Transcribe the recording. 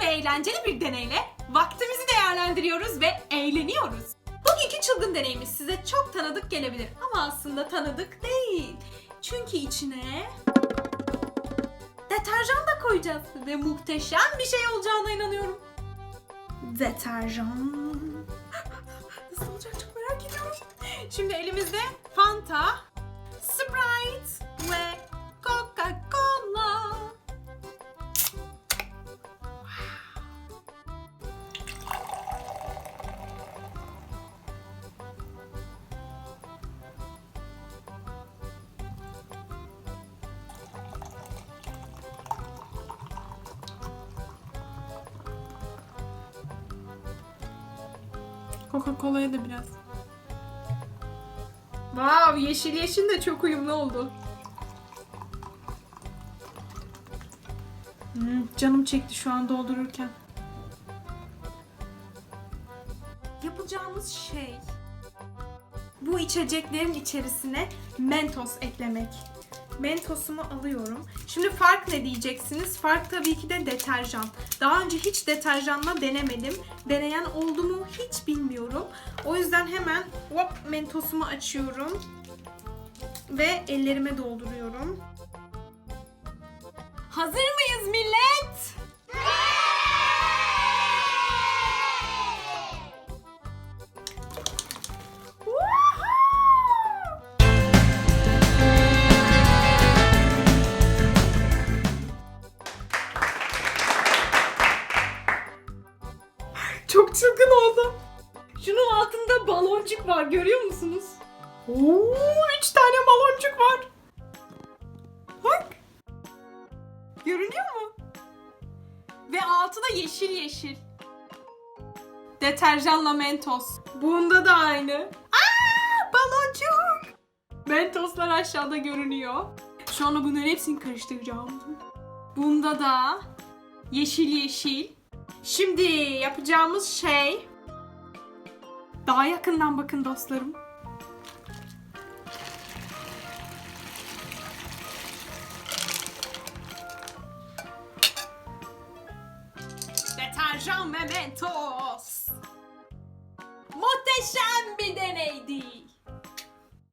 eğlenceli bir deneyle vaktimizi değerlendiriyoruz ve eğleniyoruz. Bugünkü çılgın deneyimiz size çok tanıdık gelebilir ama aslında tanıdık değil. Çünkü içine deterjan da koyacağız ve muhteşem bir şey olacağına inanıyorum. Deterjan. Nasıl olacak çok merak ediyorum. Şimdi elimizde Fanta, Sprite Coca-Cola'ya da biraz. Wow, yeşil yeşil de çok uyumlu oldu. Hmm, canım çekti şu an doldururken. Yapacağımız şey bu içeceklerin içerisine Mentos eklemek. Mentosumu alıyorum. Şimdi fark ne diyeceksiniz? Fark tabii ki de deterjan. Daha önce hiç deterjanla denemedim. Deneyen oldu mu hiç bilmiyorum. O yüzden hemen hop mentosumu açıyorum. Ve ellerime dolduruyorum. Hazır mıyız millet? Çok çılgın oldu. Şunun altında baloncuk var görüyor musunuz? Oo, üç tane baloncuk var. Bak. Görünüyor mu? Ve altı da yeşil yeşil. Deterjanla mentos. Bunda da aynı. Aa, baloncuk. Mentoslar aşağıda görünüyor. Şu anda bunların hepsini karıştıracağım. Bunda da yeşil yeşil. Şimdi yapacağımız şey daha yakından bakın dostlarım. Deterjan ve.